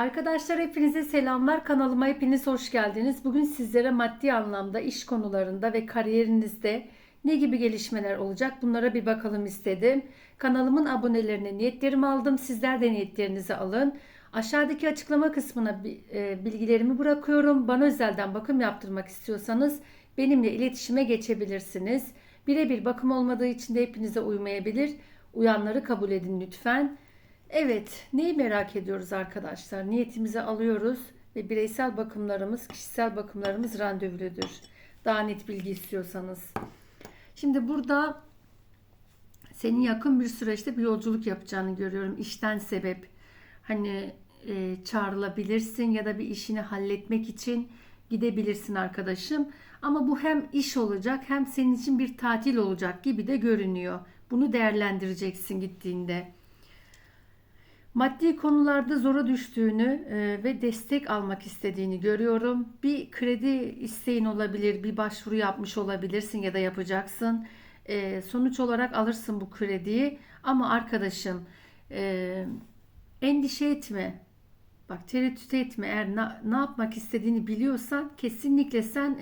Arkadaşlar hepinize selamlar. Kanalıma hepiniz hoş geldiniz. Bugün sizlere maddi anlamda iş konularında ve kariyerinizde ne gibi gelişmeler olacak bunlara bir bakalım istedim. Kanalımın abonelerine niyetlerimi aldım. Sizler de niyetlerinizi alın. Aşağıdaki açıklama kısmına e, bilgilerimi bırakıyorum. Bana özelden bakım yaptırmak istiyorsanız benimle iletişime geçebilirsiniz. Birebir bakım olmadığı için de hepinize uymayabilir. Uyanları kabul edin lütfen. Evet, neyi merak ediyoruz arkadaşlar? Niyetimizi alıyoruz ve bireysel bakımlarımız, kişisel bakımlarımız randevuludur. Daha net bilgi istiyorsanız. Şimdi burada senin yakın bir süreçte bir yolculuk yapacağını görüyorum. İşten sebep. Hani e, çağrılabilirsin ya da bir işini halletmek için gidebilirsin arkadaşım. Ama bu hem iş olacak hem senin için bir tatil olacak gibi de görünüyor. Bunu değerlendireceksin gittiğinde. Maddi konularda zora düştüğünü e, ve destek almak istediğini görüyorum. Bir kredi isteğin olabilir, bir başvuru yapmış olabilirsin ya da yapacaksın. E, sonuç olarak alırsın bu krediyi. Ama arkadaşım e, endişe etme. Bak tereddüt etme. Eğer ne yapmak istediğini biliyorsan kesinlikle sen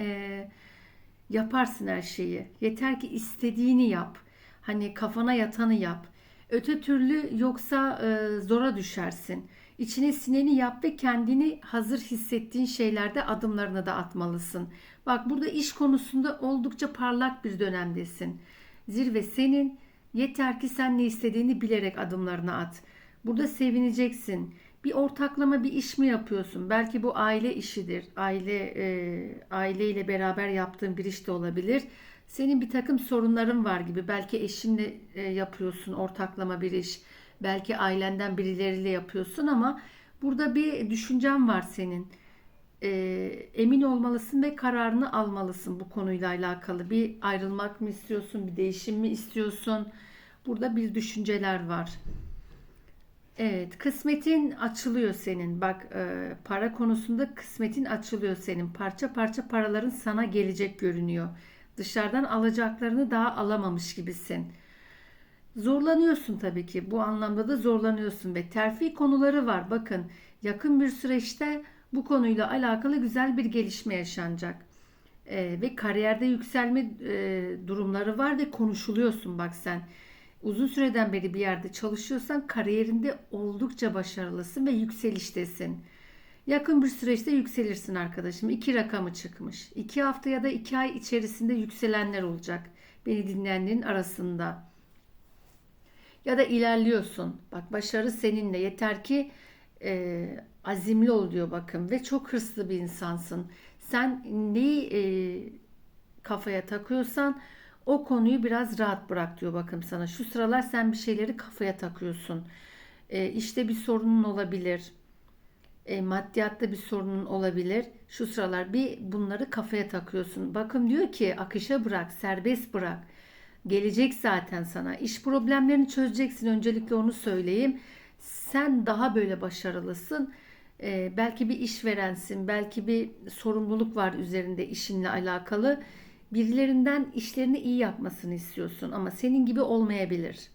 yaparsın her şeyi. Yeter ki istediğini yap. Hani kafana yatanı yap. Öte türlü yoksa e, zora düşersin. İçine sineni yap ve kendini hazır hissettiğin şeylerde adımlarını da atmalısın. Bak burada iş konusunda oldukça parlak bir dönemdesin. Zirve senin. Yeter ki sen ne istediğini bilerek adımlarını at. Burada sevineceksin. Bir ortaklama bir iş mi yapıyorsun? Belki bu aile işidir. Aile e, aileyle beraber yaptığın bir iş de olabilir. Senin bir takım sorunların var gibi. Belki eşinle e, yapıyorsun ortaklama bir iş. Belki ailenden birileriyle yapıyorsun ama burada bir düşüncen var senin. E, emin olmalısın ve kararını almalısın bu konuyla alakalı. Bir ayrılmak mı istiyorsun, bir değişim mi istiyorsun? Burada bir düşünceler var. Evet, kısmetin açılıyor senin. Bak, e, para konusunda kısmetin açılıyor senin. Parça parça paraların sana gelecek görünüyor. Dışarıdan alacaklarını daha alamamış gibisin. Zorlanıyorsun tabii ki. Bu anlamda da zorlanıyorsun ve terfi konuları var. Bakın, yakın bir süreçte bu konuyla alakalı güzel bir gelişme yaşanacak. E, ve kariyerde yükselme e, durumları var ve konuşuluyorsun bak sen uzun süreden beri bir yerde çalışıyorsan kariyerinde oldukça başarılısın ve yükseliştesin. Yakın bir süreçte yükselirsin arkadaşım. İki rakamı çıkmış. İki hafta ya da iki ay içerisinde yükselenler olacak. Beni dinleyenlerin arasında. Ya da ilerliyorsun. Bak başarı seninle. Yeter ki e, azimli ol diyor bakın. Ve çok hırslı bir insansın. Sen neyi e, kafaya takıyorsan o konuyu biraz rahat bırak diyor bakın sana. Şu sıralar sen bir şeyleri kafaya takıyorsun. E, işte bir sorunun olabilir. E, maddiyatta bir sorunun olabilir. Şu sıralar bir bunları kafaya takıyorsun. Bakın diyor ki akışa bırak, serbest bırak. Gelecek zaten sana. İş problemlerini çözeceksin. Öncelikle onu söyleyeyim. Sen daha böyle başarılısın. E, belki bir işverensin. Belki bir sorumluluk var üzerinde işinle alakalı birilerinden işlerini iyi yapmasını istiyorsun ama senin gibi olmayabilir.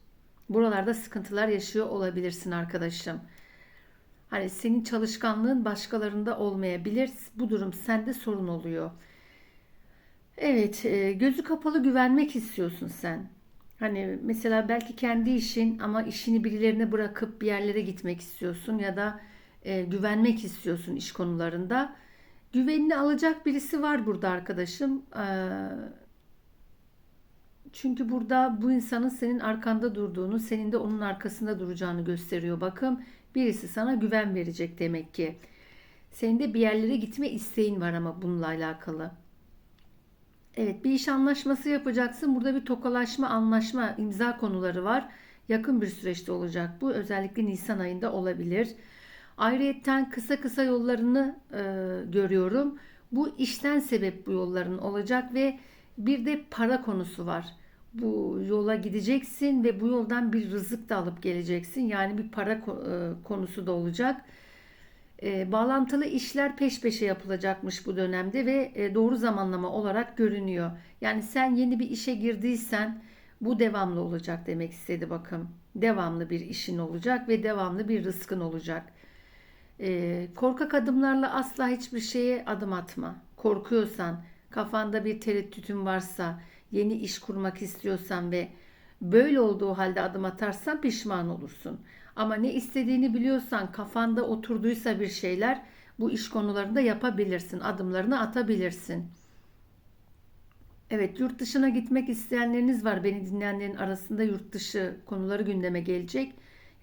Buralarda sıkıntılar yaşıyor olabilirsin arkadaşım. Hani senin çalışkanlığın başkalarında olmayabilir. Bu durum sende sorun oluyor. Evet, e, gözü kapalı güvenmek istiyorsun sen. Hani mesela belki kendi işin ama işini birilerine bırakıp bir yerlere gitmek istiyorsun ya da e, güvenmek istiyorsun iş konularında. Güvenini alacak birisi var burada arkadaşım. Ee, çünkü burada bu insanın senin arkanda durduğunu, senin de onun arkasında duracağını gösteriyor. Bakın birisi sana güven verecek demek ki. Senin de bir yerlere gitme isteğin var ama bununla alakalı. Evet bir iş anlaşması yapacaksın. Burada bir tokalaşma, anlaşma, imza konuları var. Yakın bir süreçte olacak bu. Özellikle Nisan ayında olabilir. Ayrıyetten kısa kısa yollarını e, görüyorum. Bu işten sebep bu yolların olacak ve bir de para konusu var. Bu yola gideceksin ve bu yoldan bir rızık da alıp geleceksin. Yani bir para e, konusu da olacak. E, bağlantılı işler peş peşe yapılacakmış bu dönemde ve e, doğru zamanlama olarak görünüyor. Yani sen yeni bir işe girdiysen bu devamlı olacak demek istedi bakın. Devamlı bir işin olacak ve devamlı bir rızkın olacak. Ee, korkak adımlarla asla hiçbir şeye adım atma. Korkuyorsan, kafanda bir tereddütün varsa, yeni iş kurmak istiyorsan ve böyle olduğu halde adım atarsan pişman olursun. Ama ne istediğini biliyorsan, kafanda oturduysa bir şeyler, bu iş konularında yapabilirsin, adımlarını atabilirsin. Evet, yurt dışına gitmek isteyenleriniz var. Beni dinleyenlerin arasında yurt dışı konuları gündeme gelecek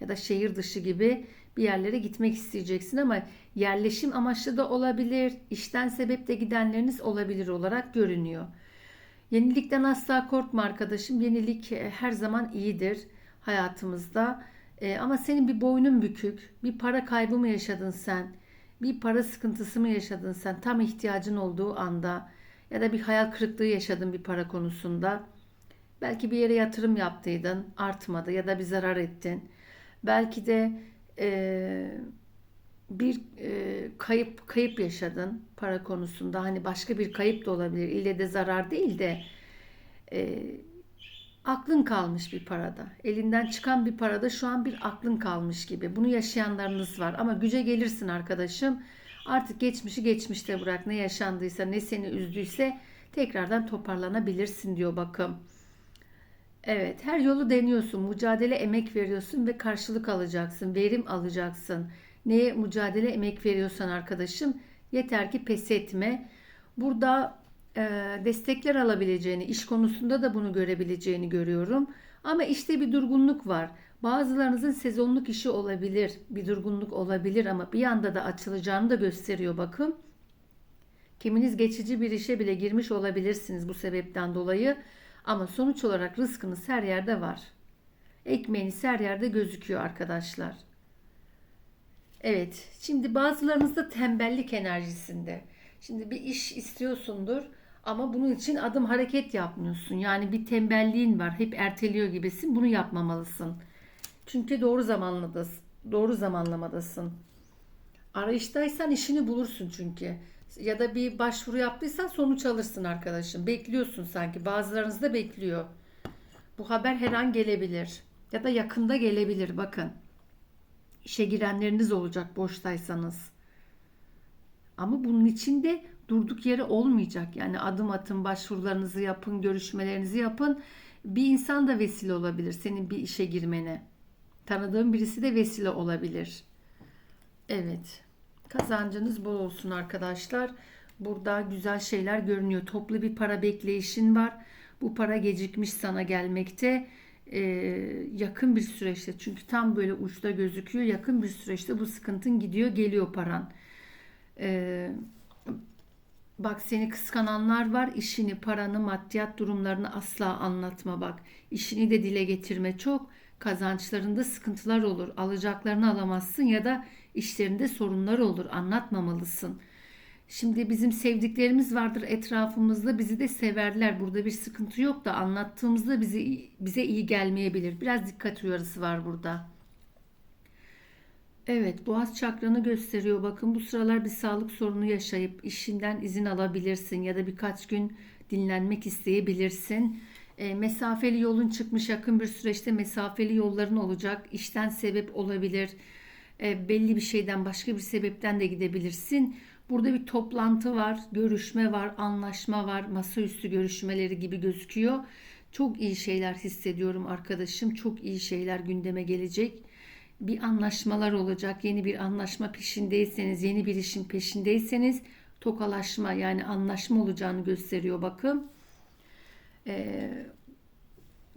ya da şehir dışı gibi bir yerlere gitmek isteyeceksin ama yerleşim amaçlı da olabilir, işten sebep de gidenleriniz olabilir olarak görünüyor. Yenilikten asla korkma arkadaşım. Yenilik e, her zaman iyidir hayatımızda. E, ama senin bir boynun bükük, bir para kaybı mı yaşadın sen? Bir para sıkıntısı mı yaşadın sen tam ihtiyacın olduğu anda? Ya da bir hayal kırıklığı yaşadın bir para konusunda. Belki bir yere yatırım yaptıydın, artmadı ya da bir zarar ettin. Belki de e, bir e, kayıp kayıp yaşadın para konusunda. Hani başka bir kayıp da olabilir. İlle de zarar değil de e, aklın kalmış bir parada. Elinden çıkan bir parada şu an bir aklın kalmış gibi. Bunu yaşayanlarınız var ama güce gelirsin arkadaşım. Artık geçmişi geçmişte bırak. Ne yaşandıysa, ne seni üzdüyse tekrardan toparlanabilirsin diyor bakım. Evet, her yolu deniyorsun. Mücadele emek veriyorsun ve karşılık alacaksın, verim alacaksın. Neye mücadele emek veriyorsan arkadaşım, yeter ki pes etme. Burada e, destekler alabileceğini, iş konusunda da bunu görebileceğini görüyorum. Ama işte bir durgunluk var. Bazılarınızın sezonluk işi olabilir, bir durgunluk olabilir ama bir anda da açılacağını da gösteriyor bakın. Kiminiz geçici bir işe bile girmiş olabilirsiniz bu sebepten dolayı. Ama sonuç olarak rızkınız her yerde var. Ekmeğiniz her yerde gözüküyor arkadaşlar. Evet, şimdi bazılarınız da tembellik enerjisinde. Şimdi bir iş istiyorsundur ama bunun için adım hareket yapmıyorsun. Yani bir tembelliğin var. Hep erteliyor gibisin. Bunu yapmamalısın. Çünkü doğru zamanladasın. Doğru zamanlamadasın. Arayıştaysan işini bulursun çünkü. Ya da bir başvuru yaptıysan sonuç alırsın arkadaşım. Bekliyorsun sanki. Bazılarınız da bekliyor. Bu haber her an gelebilir. Ya da yakında gelebilir bakın. İşe girenleriniz olacak boştaysanız. Ama bunun için de durduk yere olmayacak. Yani adım atın, başvurularınızı yapın, görüşmelerinizi yapın. Bir insan da vesile olabilir senin bir işe girmene. Tanıdığın birisi de vesile olabilir. Evet. Kazancınız bol olsun arkadaşlar. Burada güzel şeyler görünüyor. Toplu bir para bekleyişin var. Bu para gecikmiş sana gelmekte. Ee, yakın bir süreçte çünkü tam böyle uçta gözüküyor. Yakın bir süreçte bu sıkıntın gidiyor geliyor paran. Ee, bak seni kıskananlar var. İşini, paranı, maddiyat durumlarını asla anlatma bak. İşini de dile getirme çok. Kazançlarında sıkıntılar olur. Alacaklarını alamazsın ya da işlerinde sorunlar olur. Anlatmamalısın. Şimdi bizim sevdiklerimiz vardır etrafımızda. Bizi de severler. Burada bir sıkıntı yok da anlattığımızda bizi bize iyi gelmeyebilir. Biraz dikkat uyarısı var burada. Evet, boğaz çakranı gösteriyor. Bakın bu sıralar bir sağlık sorunu yaşayıp işinden izin alabilirsin ya da birkaç gün dinlenmek isteyebilirsin. E, mesafeli yolun çıkmış yakın bir süreçte mesafeli yolların olacak. İşten sebep olabilir. E, belli bir şeyden başka bir sebepten de gidebilirsin. Burada bir toplantı var, görüşme var, anlaşma var, masaüstü görüşmeleri gibi gözüküyor. Çok iyi şeyler hissediyorum arkadaşım. Çok iyi şeyler gündeme gelecek. Bir anlaşmalar olacak. Yeni bir anlaşma peşindeyseniz, yeni bir işin peşindeyseniz tokalaşma yani anlaşma olacağını gösteriyor bakın. Ee,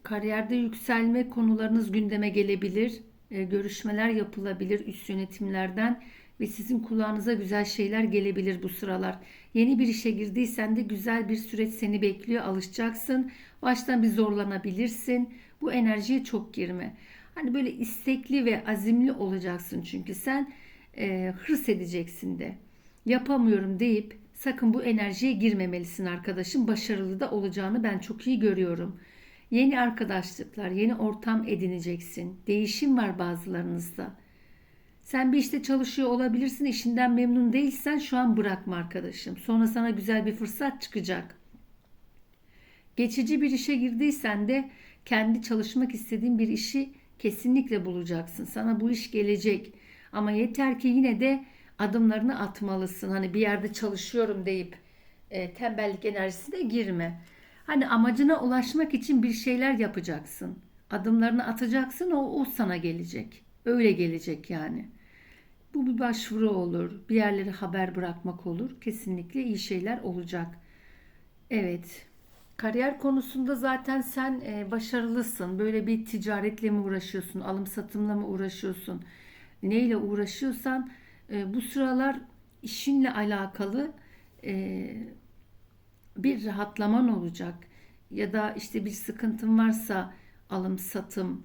kariyerde yükselme konularınız gündeme gelebilir. Ee, görüşmeler yapılabilir üst yönetimlerden ve sizin kulağınıza güzel şeyler gelebilir bu sıralar. Yeni bir işe girdiysen de güzel bir süreç seni bekliyor. Alışacaksın. Baştan bir zorlanabilirsin. Bu enerjiye çok girme. Hani böyle istekli ve azimli olacaksın çünkü sen e, hırs edeceksin de. Yapamıyorum deyip sakın bu enerjiye girmemelisin arkadaşım. Başarılı da olacağını ben çok iyi görüyorum. Yeni arkadaşlıklar, yeni ortam edineceksin. Değişim var bazılarınızda. Sen bir işte çalışıyor olabilirsin, işinden memnun değilsen şu an bırakma arkadaşım. Sonra sana güzel bir fırsat çıkacak. Geçici bir işe girdiysen de kendi çalışmak istediğin bir işi kesinlikle bulacaksın. Sana bu iş gelecek. Ama yeter ki yine de adımlarını atmalısın. Hani bir yerde çalışıyorum deyip e, tembellik enerjisine girme. Hani amacına ulaşmak için bir şeyler yapacaksın. Adımlarını atacaksın o, o sana gelecek. Öyle gelecek yani. Bu bir başvuru olur. Bir yerlere haber bırakmak olur. Kesinlikle iyi şeyler olacak. Evet. Kariyer konusunda zaten sen e, başarılısın. Böyle bir ticaretle mi uğraşıyorsun, alım satımla mı uğraşıyorsun? Neyle uğraşıyorsan e, bu sıralar işinle alakalı e, bir rahatlaman olacak. Ya da işte bir sıkıntın varsa alım satım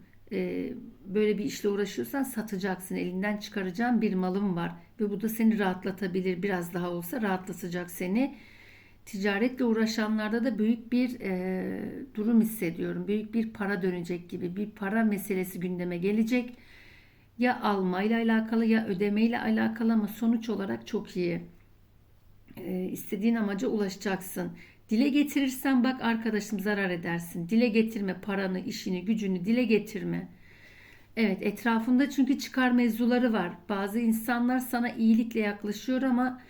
böyle bir işle uğraşıyorsan satacaksın. Elinden çıkaracağın bir malın var ve bu da seni rahatlatabilir. Biraz daha olsa rahatlatacak seni. Ticaretle uğraşanlarda da büyük bir e, durum hissediyorum. Büyük bir para dönecek gibi bir para meselesi gündeme gelecek. Ya almayla alakalı ya ödemeyle alakalı ama sonuç olarak çok iyi. E, istediğin amaca ulaşacaksın. Dile getirirsen bak arkadaşım zarar edersin. Dile getirme paranı, işini, gücünü dile getirme. Evet etrafında çünkü çıkar mevzuları var. Bazı insanlar sana iyilikle yaklaşıyor ama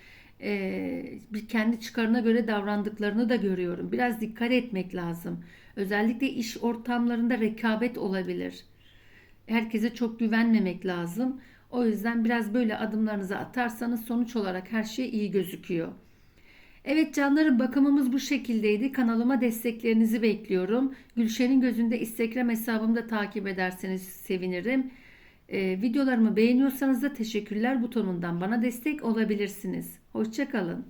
bir kendi çıkarına göre davrandıklarını da görüyorum. Biraz dikkat etmek lazım. Özellikle iş ortamlarında rekabet olabilir. Herkese çok güvenmemek lazım. O yüzden biraz böyle adımlarınızı atarsanız sonuç olarak her şey iyi gözüküyor. Evet canlarım bakımımız bu şekildeydi. Kanalıma desteklerinizi bekliyorum. Gülşen'in gözünde Instagram hesabımda takip ederseniz sevinirim. Ee, videolarımı beğeniyorsanız da teşekkürler butonundan bana destek olabilirsiniz. Hoşçakalın.